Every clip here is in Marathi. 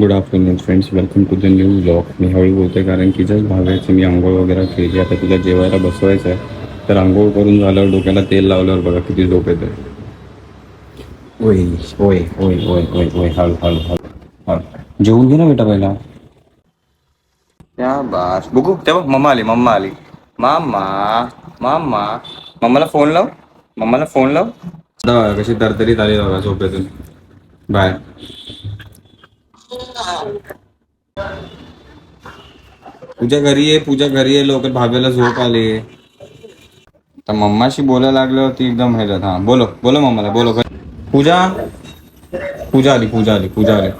Good afternoon friends welcome to the new vlog मी हळू बोलते कारण की जस्ट भागायचं मी आंघोळ वगैरे केली. आता तुला जेवायला बसवायचं आहे तर आंघोळ करून झाल्यावर डोक्याला तेल लावल्यावर बघा किती झोप येते. ओय ओय ओय ओय ओय ओय हळू हळू हळू हळू. जेवून घे ना बेटा पहिला. त्या बास. बघू तेव्हा मम्मा आली मम्मा आली. मामा मामा. मम्माला फोन लाव. मम्माला फोन लाव. कशी तरतरीत आली बघा झोपेतून. बाय. पूजा घरी आहे, पूजा घरी आहे, लवकर भाभीला झोप आली तर मम्माशी बोलायला लागल्यावर ती एकदम ह्याच्यात हा, बोलो बोलो मम्माला, बोलो. पूजा? पूजा आली पूजा आली पूजा आली.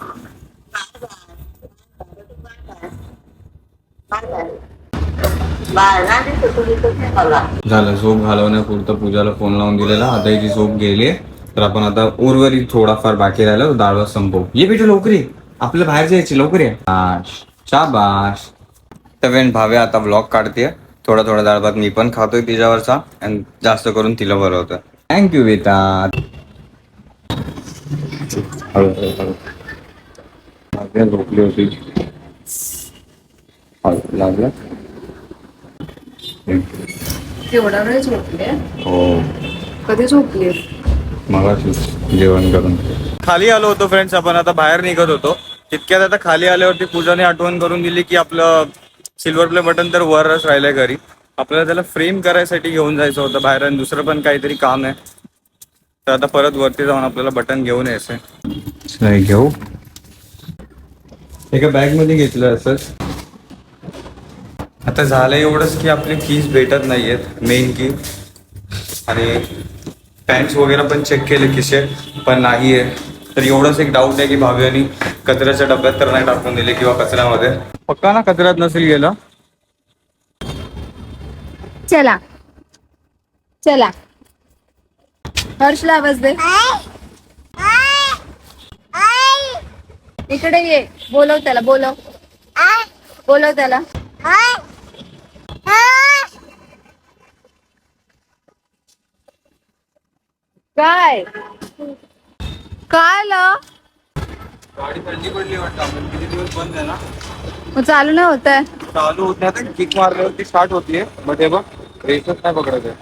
झालं, झोप घालवण्यापुरतं पूजाला फ़ोन लावून दिलेला. आता हिची झोप गेली तर आपण आता उर्वरित थोडाफार बाकी राहिला डाळ भात संपवू. ये बेटा लवकर ये आपल्या बाहेर जायची लवकर ये. शाबाश. वेण भावे आता ब्लॉग काढते थोडा थोडा डाळ भात मी पण खातोय तिच्यावरचा. आणि जास्त करून तिला बरवतं थँक्यू भाव्या झोपली होती लागलं एवढा वेळ झोपले? हो. कधी झोपले? जेवण करून. खाली आलो होतो फ्रेंड्स आपण आता बाहेर निघत होतो. तितक्यात आता खाली आल्यावरती पूजाने आठवण करून दिली की आपलं सिल्वर प्ले बटन तर वरच राहिलंय घरी. आपल्याला त्याला फ्रेम करायसाठी घेऊन जायचं होतं बाहेर आणि दुसरं पण काहीतरी काम आहे. तर आता परत वरती जाऊन आपल्याला बटन घेऊन यायचंय. घेऊ. एका बॅगमध्ये घेतलं असंच आता झालं एवढंच की आपली कीज भेटत नाहीयेत मेन की आणि पॅन्ट्स वगैरे पण चेक केले किसे पण नाही आहे तर एवढंच एक डाऊट आहे की भाव्यानी कचऱ्याच्या डब्यात तर नाही टाकून दिले किंवा कचऱ्यामध्ये. पक्का ना कचऱ्यात नसेल गेला? चला. चला. हर्षला आवाज दे. इकडे ये. बोलव त्याला बोलव. बोलव त्याला. काय? काय ल? गाडी थंडी पडली वाटतं. आपण किती दिवस बंद आहे ना? मग चालू नाही होत आहे. चालू होते आता किक मारल्यावरती स्टार्ट होतीये. बट हे बघ रेसच नाही पकडत आहे.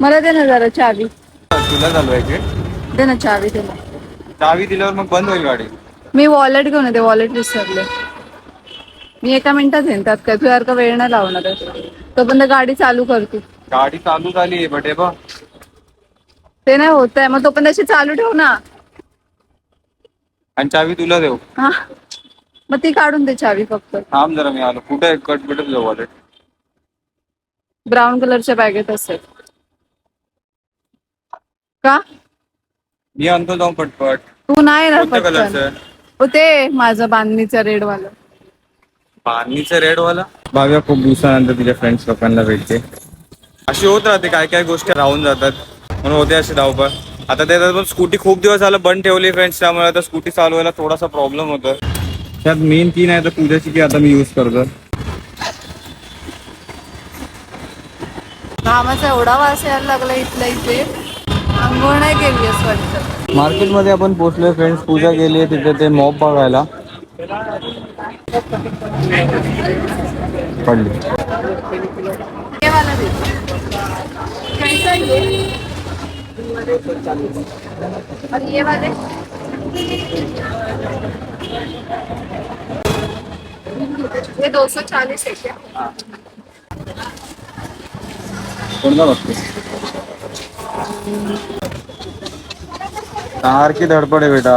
मला दे ना जरा चावी. तुला चालू आहे? की दे ना चावी दे ना. चावी दिल्यावर मग बंद होईल गाडी. मी वॉलेट घेऊन येते. वॉलेट विसरले. मी एका मिनिटात येईन त्यात काय तुझ्यासारखा वेळ नाही लावणार आहे तोपर्यंत गाडी चालू करते गाडी चालू झाली बट हे बघ. ते नाही होत आहे. मग तोपर्यंत अशी चालू ठेव ना. आणि चावी तुला देऊ. हा. मग ती काढून दे चावी फक्त. थांब जरा मी आलो. कुठे कट जाऊ वॉलेट ब्राऊन कलरच्या बॅगेत असेल. का? मी आणतो जाऊन पटपट. तू नाही ना कोणत्या कलरचं पटकन हो ते माझं बांधणीचं रेड वालं. पाणीचं रेड वाला? भाव्या खूप दिवसानंतर तिच्या फ्रेंड्स लोकांना भेटते. अशी होत राहते. काय काय गोष्टी राहून जातात. म्हणून होते अशी धावपळ. आता त्याच्यात पण स्कूटी खूप दिवस झालं बंद ठेवली फ्रेंड्स त्यामुळे आता स्कूटी चालवायला थोडासा प्रॉब्लेम होतो त्यात मेन की नाही तर पूजाची की आता मी यूज करतो घामाचा एवढा वास यायला लागला इथे. आंघोळ नाही केली असं वाटतं. मार्केटमध्ये आपण पोहोचलोय फ्रेंड्स पूजा गेली आहे तिथे ते मॉप बघायला. पडली. ये वाला दे. कैसा ये? और ये वाले ये दो सौ चालीस है क्या सारखी धडपड आहे बेटा.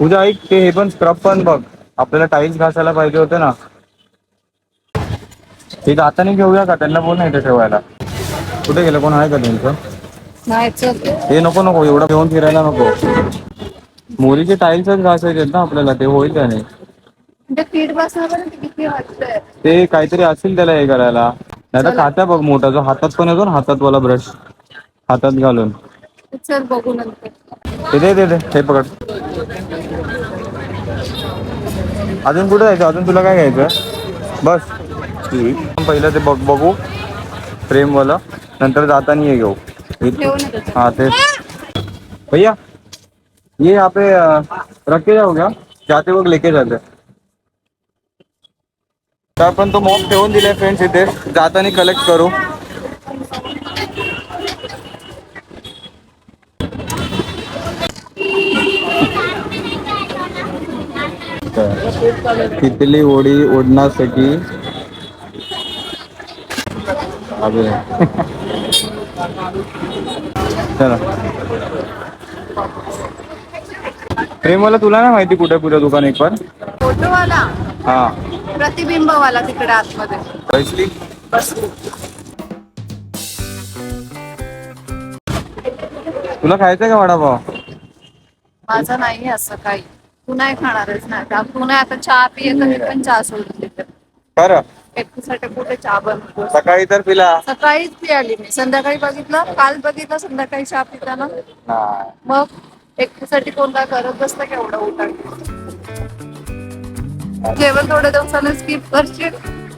उद्या ऐक ते हे पण स्क्रब पण बघ. आपल्याला टाईल्स घासायला पाहिजे होते ना. ते दाताने घेऊया का? त्यांना बोल नाही ठेवायला. कुठे गेलं? कोण आहे का तुमचं नाही चल. हे नको नको एवढं घेऊन फिरायला नको. मोरीचे टाईल्सच घासायचे आहेत ना आपल्याला ते होईल का नाही? म्हणजे पीठ बसणार पण ते किती वाटतंय ते काहीतरी असेल त्याला हे करायला. नाही तर खात्या बघ मोठा जो हातात पण येतो ना हातात वाला ब्रश हातात घालून. चल बघू नंतर. ते दे दे दे हे पकड. अजून कुठे जायचं? अजून तुला काय घ्यायचं बस. पहिलं ते बघ बघू. फ्रेम वाला. नंतर जाताना ये घेऊ. हाँ ते भैया, ये यहाँ पे रख के जाओ क्या? जाते बघ लेके जाते। तर आपण तो मॉप ठेवून दिलाय फ्रेंड्स इथे जाताना कलेक्ट करू। तिथली होडी ओढण्यासाठी. चला. प्रेमवाला तुला नाही माहिती कुठे कुठे दुकान एक पण? फोटोवाला? हा. प्रतिबिंबवाला तिकडे आतमध्ये. पैसली तुला खायचं का वडापाव? माझं नाही असं काही. तू नाही खाणारच ना. तू नाही आता चहा पिये मी पण चहा सोडून देते. खरं? एकटीसाठी कुठे चहा सकाळी तर पिला. सकाळीच पियाली मी. संध्याकाळी बघितलं काल बघितलं संध्याकाळी चहा पिताना. नाही. मग एकटीसाठी कोण काय करत बसतं केवढं उठा. जेवण थोड्या दिवसाने स्किप करशील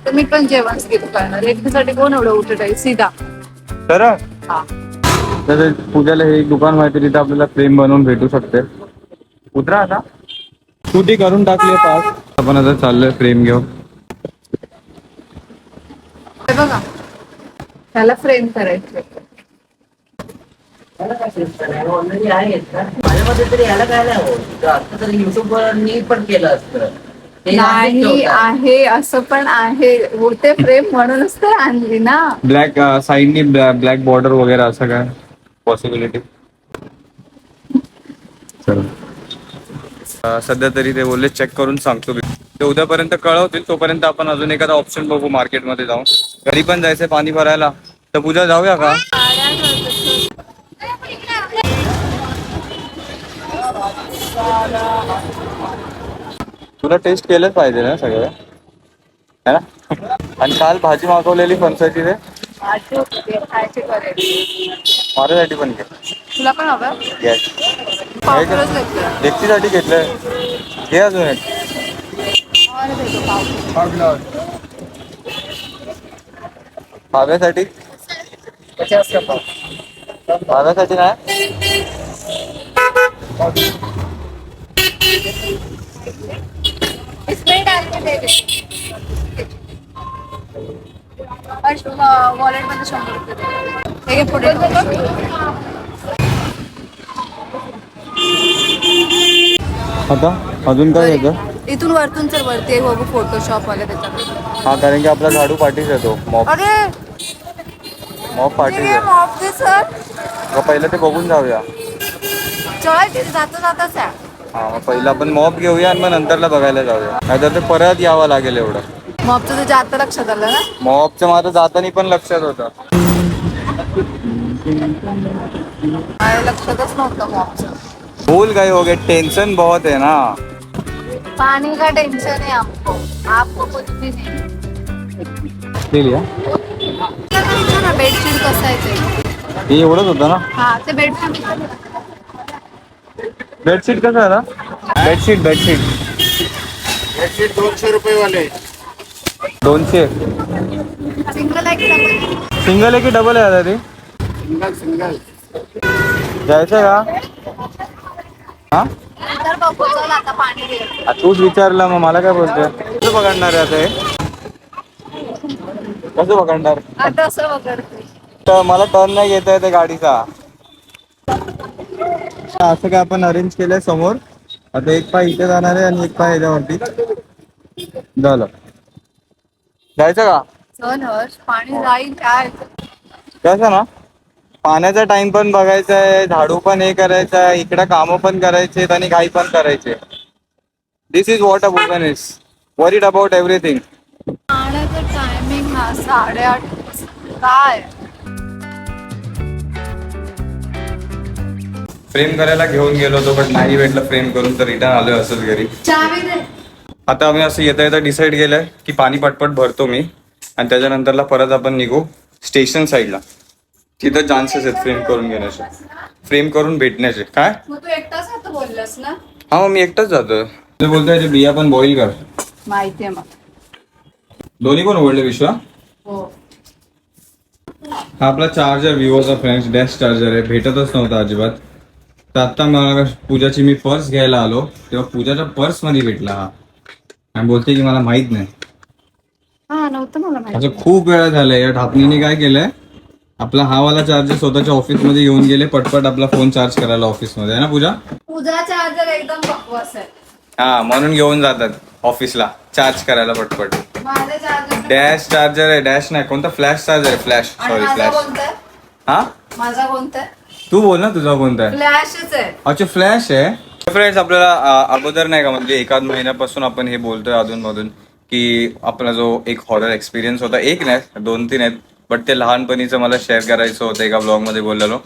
तर मी पण जेवण स्किप करणार. एकटीसाठी कोण एवढं उठत आहे सीधा. खरं हा. तर पूजाला हे एक दुकान माहिती तिथे आपल्याला फ्रेम बनवून भेटू शकते. उतरा आता. स्कूटी करून टाकली पास आपण आता चाललोय फ्रेम घेऊ हे बघा. त्याला फ्रेम करायचे ऑलरेडी आहेत का माझ्या मते तरी याला काय नाही होत. आता तरी युट्यूब वर मी पण केलं असतं. ते नाही नाशिक ठेवतात. आहे असं पण आहे. उडते फ्रेम म्हणूनच तर आणली ना. ब्लॅक साईडनी ब्लॅक बॉर्डर वगैरे असं काय? पॉसिबिलिटी सध्या तरी ते बोलले चेक करून सांगतो मी. ते उद्यापर्यंत कळवतील तोपर्यंत आपण अजून एखादा ऑप्शन बघू मार्केटमध्ये जाऊन. घरी पण जायचंय पाणी भरायला. तर पूजा जाऊया का? तुला टेस्ट केलंच पाहिजे ना सगळं. है ना? आणि काल भाजी मागवलेली फणसाची करेल माझ्यासाठी पण घे. तुला पण हवं? गॅस पावडरच घेतलं. एकटीसाठी घेतलंय. घे अजून एक. पाव. भाव्यासाठी पचास का पाव. भाव्यासाठी नाही इसमें डाल के दे दे वॉलेट मध्ये शंभर रुपये दे. हे पुढे आता अजून काय घ्यायचं इथून वरतून चल वरती एक बघू फोटोशॉप वाले त्याच्याकडे. हा कारण की आपला झाडू पाठीच येतो मॉप अरे! मॉप पाठीच आहे आहे. मॉप दे सर मग पहिलं ते बघून जाऊया. चल तिथे जाता जाताच आहे हा मग पहिलं आपण मॉप घेऊया आणि मग नंतरला बघायला जाऊया. नाहीतर ते परत यावं लागेल एवढं. मॉपचं तुझ्या आता लक्षात आलं ना? मॉपचं माझं जाताना पण लक्षात होतं. माझ्या लक्षातच नव्हतं मॉपचं भूल गए होगे टेंशन बहुत है ना. पानी का टेंशन है आपको आपको कुछ भी नहीं. लिहा ना बेडशीट कसं आहे ते? हे एवढंच होतं ना? हा ते बेडशीट. बेडशीट कसं आहे ना? Bedsheet bedsheet. एकशे दोनशे रुपये वाले दोनशे. सिंगल आहे की डबल सिंगल आहे की डबल आहे आता ते? Single single. जायचं का? हा? नंतर बघू चल आता पाणी घे आ, तूच विचारलं मग मला काय बोलतोय? कसं पकडणार आहे आता हे? कसं पकडणार? आता असं वगैरे. तर मला टर्न नाही घेता येते गाडीचा. असं काय आपण अरेंज केलंय समोर? आता एक पाय इथे जाणार आहे आणि एक पाय ह्याच्यावरती झालं. जायचं का? चल हर्ष पाणी जाईल काय? कसं ना? पाण्याचा टाइम पण बघायचा आहे झाडू पण हे करायचं आहे इकडे कामं पण करायचे आणि घाई पण करायचे. This is what a woman is worried about everything पाण्याचं टायमिंग हा साडेआठ काय? फ्रेम करायला घेऊन गेलो होतो पण नाही भेटलं फ्रेम करून तर रिटर्न आलोय असंच घरी. चावी दे. आता आम्ही असं येता येता डिसाईड केलंय की पाणी पटपट भरतो मी. आणि त्याच्यानंतरला परत आपण निघू स्टेशन साईडला तिथं चान्सेस आहेत फ्रेम करून घेण्याचे. फ्रेम करून भेटण्याचे. काय? मग तू एकटाच बोललास ना? हा मग मी एकटाच जातोय. ते बोलतोय ते बिया पण बॉईल कर. माहितीये मग. दोन्ही पण उघडले विश्वा? हो. हा आपला चार्जर विवोचा फ्रेंड्स बेस्ट चार्जर आहे. भेटतच नव्हता अजिबात. तर आता मला पूजाची मी पर्स घ्यायला आलो. तेव्हा पूजाच्या पर्समध्ये भेटला हा. आणि बोलते की मला माहीत नाही. हा नव्हतं मला माहिती. असं खूप वेळा झालंय. या ढापणीने काय केलंय? आपला हा वाला चार्जर स्वतःच्या ऑफिसमध्ये घेऊन गेले पटपट आपला फोन चार्ज करायला ऑफिसमध्ये. है ना पूजा? पूजा चार्जर एकदम बकवास आहे. हा म्हणून घेऊन जातात ऑफिसला चार्ज करायला पटपट. माझं चार्जर डॅश चार्जर आहे डॅश नाही. कोणता? फ्लॅश चार्जर आहे फ्लॅश आणि सॉरी माझा फ्लॅश कोणता? आहे? हा? माझा कोणता? आहे? तू बोल ना तुझा कोणता आहे? फ्लॅशच आहे. अच्छा फ्लॅश आहे. फ्रेंड्स आपल्याला अ, अगोदर नाही का म्हणजे एकाच महिन्यापासून आपण हे बोलतोय अधून मधून की आपला जो एक हॉरर एक्सपिरियन्स होता एक नाही दोन तीन आहेत. बट ते लहानपणीचं मला शेअर करायचं होतं एका ब्लॉगमध्ये बोललेलो.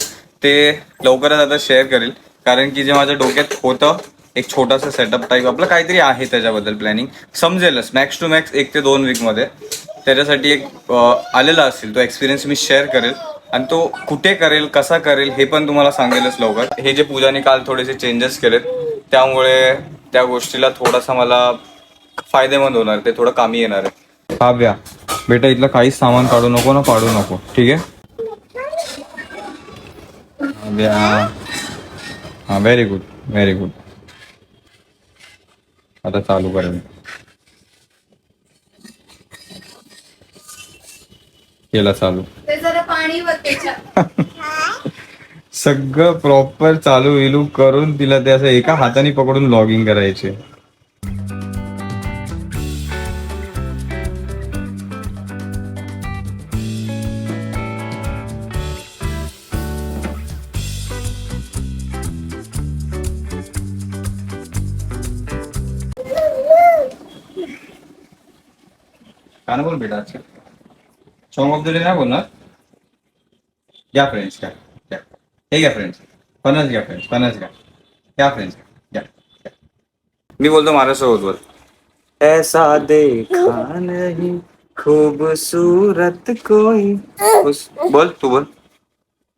ते लवकरच आता शेअर करेल. कारण की जे माझ्या डोक्यात होतं एक छोटासा सेटअप टाईप आपलं काहीतरी आहे त्याच्याबद्दल प्लॅनिंग समजेलच मॅक्स टू मॅक्स एक ते दोन वीकमध्ये त्याच्यासाठी एक आलेला असेल तो एक्सपिरियन्स मी शेअर करेल. आणि तो कुठे करेल कसा करेल हे पण तुम्हाला सांगेलच लवकर. हे जे पूजाने काल थोडेसे चेंजेस केलेत त्यामुळे त्या गोष्टीला थोडासा मला फायदेमंद होणार ते थोडं कामी येणार आहे. हा बेटा इथलं काहीच सामान काढू नको ना पाडू नको. ठीक आहे? हा, हा व्हेरी गुड व्हेरी गुड आता चालू करेल केला चालू. सगळं प्रॉपर चालू विलू करून तिला ते असं एका हाताने पकडून लॉगिंग करायचे. बेटा अच्छा सॉन्ग ऑफ द डे नाही बोलणार घ्या फ्रेंड्स घ्या घ्या हे घ्या फ्रेंड्स फणस घ्या फ्रेंड्स फणस घ्या घ्या फ्रेंड्स घ्या. मी बोलतो माझ्यासोबत बोल ऐसा देखा नहीं खूबसूरत कोई। उस बोल तू बोल।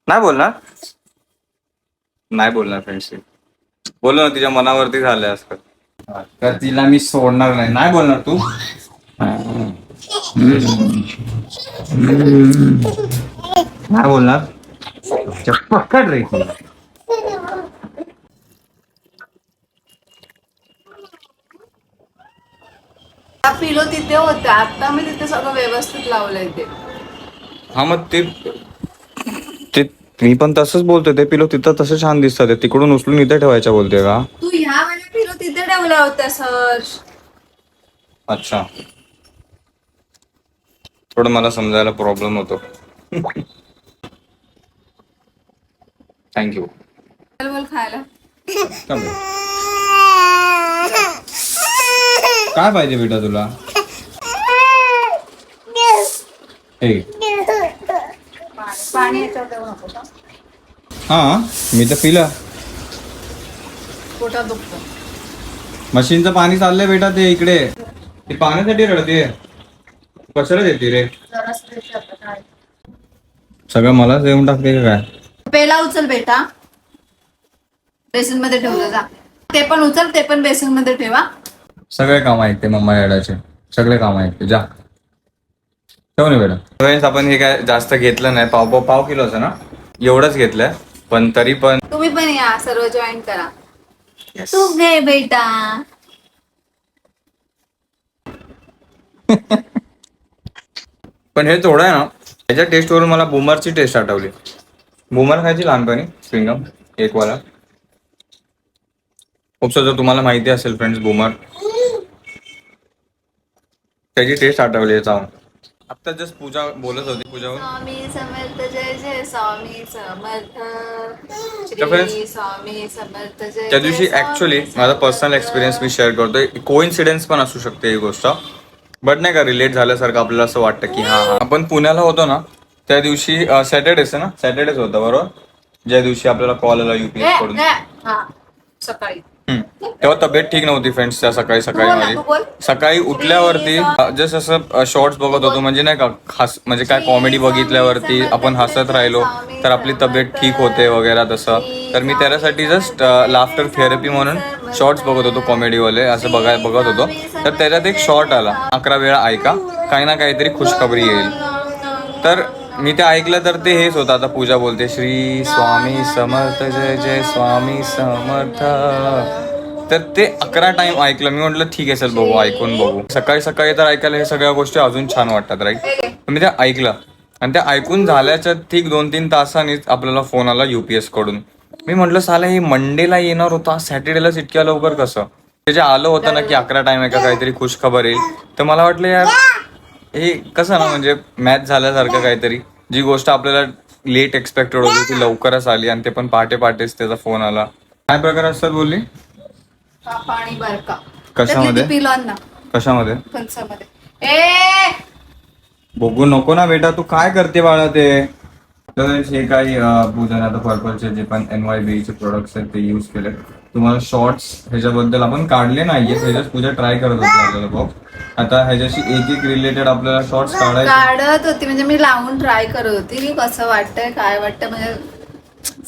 नाही बोलणार? नाही बोलणार फ्रेंड्स बोल ना तिच्या मनावरती झालंय आजकाल। तर तिला मी सोडणार नाही. नाही बोलणार तू? नाही बोलणार पकड रे. हा पिलो तिथे होते. आता मी तिथे सगळं व्यवस्थित लावलंय ते. हा मग ते ते मी पण तसंच बोलतोय. ते पिलो तिथं तसं छान दिसतात ते. तिकडून उचलून इथे ठेवायच्या बोलते का? तू ह्या वेळेला पिलो तिथे ठेवल्या होत्या सर. अच्छा. थोडं मला समजायला प्रॉब्लेम होतो. थँक्यू खायला. काय पाहिजे बेटा तुला? हे पाणी? हा मी तर पिला. पोटात दुखतं. मशीनचं पाणी चाललंय बेटा ते इकडे. ती पाण्यासाठी रडते कशाला देते रे. सगळं मलाच देऊन टाकते का काय? पेला उचल बेटा. बेसनमध्ये ठेवलं जा. ते पण उचल ते पण बेसनमध्ये ठेवा. सगळे काम ऐकते मम्मा डॅडाचे. सगळे काम ऐकते. जा. ठेव ना बेटा. फ्रेंड्स आपण हे काय जास्त घेतलं नाही. पाव पाव पाव किलोचं ना? एवढंच घेतलंय. पण तरी पण तुम्ही पण या. सर्व जॉईन करा. तू घे बेटा. पण हे थोडं आहे ना त्याच्या टेस्टवरून मला बुमरची टेस्ट आठवली. बुमर खायची लहानपणी स्विंगम एक वाला खूप जर तुम्हाला माहिती असेल फ्रेंड्स बुमर त्याची टेस्ट आठवली आहे चावून आता जस्ट पूजा बोलत होती पूजावर. स्वामी समर्थ जय जय स्वामी समर्थ. तर friends, श्री स्वामी समर्थ जय त्या दिवशी ऍक्च्युली माझा पर्सनल. एक्सपिरियन्स मी शेअर करतोय. कोइन्सिडेन्स पण असू शकते ही गोष्ट. बट नाही का रिलेट झाल्यासारखं आपल्याला असं वाटतं की हा हा. आपण पुण्याला होतो ना त्या दिवशी सॅटर्डेच ना? सॅटर्डेच होतं बरोबर? ज्या दिवशी आपल्याला कॉल आला युपीएसकडून. हा. सकाळी. तेव्हा तब्येत ठीक नव्हती फ्रेंड्स त्या सकाळी सकाळी बोल ना, माझी. तू बोल. सकाळी उठल्यावरती जस्ट असं शॉर्ट्स बघत होतो म्हणजे नाही का खास म्हणजे काय कॉमेडी बघितल्यावरती आपण हसत राहिलो तर आपली तब्येत ठीक होते वगैरे तसं. तर मी त्याच्यासाठी जस्ट लाफ्टर थेरपी म्हणून शॉर्ट्स बघत होतो कॉमेडीवाले असं बघाय बघत होतो. तर त्याच्यात एक शॉर्ट आला. अकरा वेळा ऐका काही ना काहीतरी खुशखबरी येईल. तर मी ते ऐकलं तर ते हेच होतं. आता पूजा बोलते श्री स्वामी समर्थ जय जय स्वामी समर्थ. तर ते अकरा टाइम ऐकलं. मी म्हटलं ठीक आहे चल बघू ऐकून बघू. सकाळी सकाळी तर ऐकायला हे सगळ्या गोष्टी अजून छान वाटतात राईट मी ते ऐकलं. आणि ते ऐकून झाल्याच्या ठीक दोन तीन तासांनीच आपल्याला फोन आला युपीएसकडून. मी म्हटलं साला हे मंडेला येणार होता. सॅटर्डेलाच इतक्या लवकर कसं? ते जे आलं होतं ना की अकरा टाइम आहे का काहीतरी खुश खबर येईल तर मला वाटलं यार हे कसं ना म्हणजे मॅच झाल्यासारखं काहीतरी. जी गोष्ट आपल्याला लेट एक्सपेक्टेड होती ती लवकरच आली आणि ते पण पहाटे पहाटेच त्याचा फोन आला. काय प्रकार असतात बोलली? बरका कशामध्ये? पिलांना कशामध्ये? कंसामध्ये ए! बघू नको ना बेटा तू काय करते बाळा ते? तर हे काही अं, पूजाने आता पर्पलचे जे पण एन वाय बी चे प्रोडक्ट्स आहेत ते युज केले. तुम्हाला शॉर्ट्स ह्याच्याबद्दल आपण काढले नाहीये ह्याच्यात पूजा ट्राय करत होती आपल्याला बॉक्स आता ह्याच्याशी एक एक रिलेटेड आपल्याला शॉर्ट्स काढायचे. काढत होती म्हणजे मी लावून ट्राय करत होती. की कसं वाटतंय काय वाटतं म्हणजे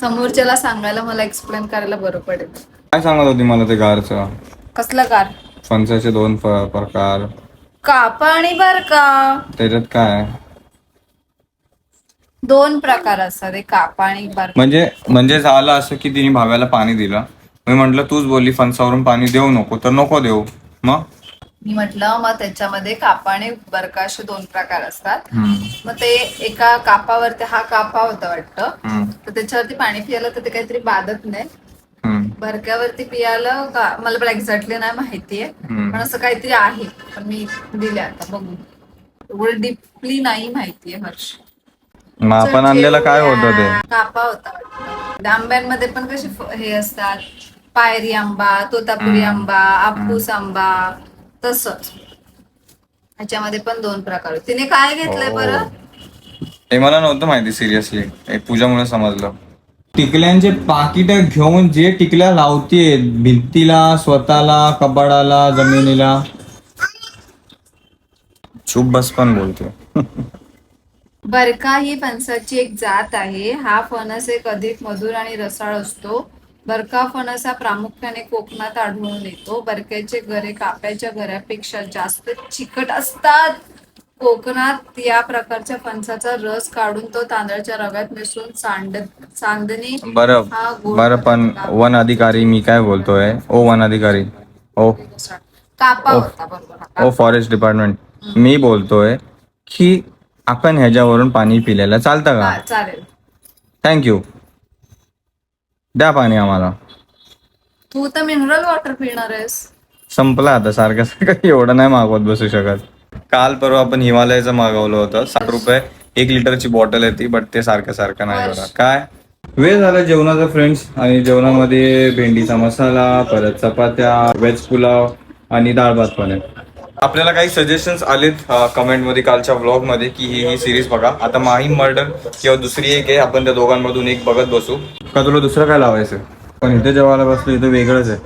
समोरच्याला सांगायला मला एक्सप्लेन करायला बरं पडेल. काय सांगत होती मला ते गारचं? कसलं कार फणसाचे दोन प्रकार. कापा आणि बर का? त्याच्यात काय? दोन प्रकार असतात. एक कापा आणि बर म्हणजे म्हणजे झालं असं की तिने भाव्याला पाणी दिलं. मी म्हंटल तूच बोलली फणसावरून पाणी देऊ नको तर नको देऊ. मग? मी म्हटलं मग त्याच्यामध्ये कापा आणि बरका असे दोन प्रकार असतात. हम्म, मग ते एका कापावरती हा कापा होता वाटतं. हम्म, तर त्याच्यावरती पाणी पियालं तर ते काहीतरी बाधत नाही. हम्म, बरक्यावरती पियालं का? मला पण एक्झॅक्टली नाही माहितीये. हम्म. पण असं काहीतरी आहे. पण मी दिले आता बघू एवढं डीपली नाही माहितीये हर्ष. मग आपण आणलेलं काय होतं ते? कापा होता. आंब्यांमध्ये पण कसे हे असतात. पायरी आंबा तोतापुरी आंबा आपूस आंबा तसंच. ह्याच्यामध्ये पण दोन प्रकार होते. तिने काय घेतलंय हो. बरं? हे मला नव्हतं माहिती सिरियसली पूजामुळे समजलं. टिकल्यांचे पाकिट घेऊन जे टिकल्या लावते भिंतीला स्वतःला कबाडाला जमिनीला. चुप बस पण बोलते बरका ही फणसाची एक जात आहे. हा फणस एक अधिक मधुर आणि रसाळ असतो. बरका फणस हा प्रामुख्याने कोकणात आढळून येतो. बरक्याचे घरे काप्याच्या घरापेक्षा जास्त चिकट असतात. कोकणात या प्रकारच्या फणसाचा रस काढून तो तांदळाच्या रव्यात मिसळून सांड चांदणी बरं हा गोड बरं पण वन अधिकारी मी काय बोलतोय? ओ वन अधिकारी. ओ. कापा होता बरोबर ओ फॉरेस्ट डिपार्टमेंट. मी बोलतोय की आपण ह्याच्यावरून पाणी पिलेलं चालतं हा, का चालेल थँक्यू द्या पाणी आम्हाला. तू तर मिनरल वॉटर पिणार आहेस. संपला आता सारखं सारखं एवढं नाही मागवत बसू शकत. काल परवा आपण हिमालयाचं मागवलं होतं. साठ रुपये एक लिटरची बॉटल आहे ती बट ते सारखं सारखं नाही बघा. काय? वेळ झाला जेवणाचा फ्रेंड्स आणि जेवणामध्ये भेंडीचा मसाला परत चपात्या व्हेज पुलाव आणि डाळ भात पण आहे. आपल्याला काही सजेशन्स आलेत कमेंटमध्ये कालच्या व्लॉगमध्ये की ही ही सिरीज बघा. आता माहीम मर्डर किंवा दुसरी एक आहे. आपण त्या दोघांमधून एक बघत बसू. का तुला दुसरं काय लावायचं पण इथे जेवायला बसलो इथं वेगळंच आहे.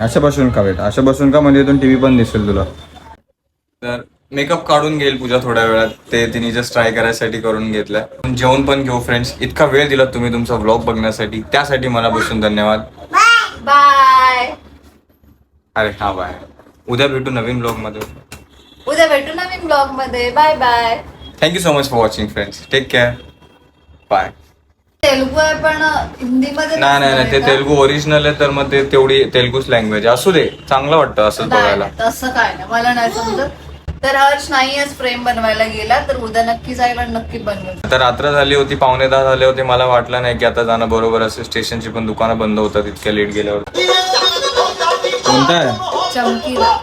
अशा बसून का बेटा. अशा बसून का म्हणजे इथून टीव्ही पण दिसेल तुला. तर मेकअप काढून घेईल पूजा थोड्या वेळात. ते तिने जस्ट ट्राय करायसाठी करून घेतलंय. जेवण पण घेऊ फ्रेंड्स इतका वेळ दिला तुम्ही तुमचा व्लॉग बघण्यासाठी. त्यासाठी मला बसून धन्यवाद. बाय अरे हा बाय. उद्या भेटू नवीन ब्लॉगमध्ये. उद्या भेटू नवीन ब्लॉगमध्ये. Bye bye thank you so much for watching friends take care bye Telugu आहे पण हिंदीमध्ये नाही नाही नाही. ते तेलुगू ओरिजिनल आहे तर मग ते तेवढी तेलुगूच लँग्वेज असू दे. चांगलं वाटतं नाही, बघायला. तसं काय नाही. मला नाही समजत. तर हर्ष नाहीच फ्रेम बनवायला गेला तर उद्या नक्की आणि नक्की बनवेल आता रात्र झाली होती पावणे दहा झाले होते मला वाटलं नाही की आता जाणं बरोबर असेल स्टेशनची पण दुकानं बंद होतात इतक्या लेट गेल्यावर. कोणता आहे? चमकीला.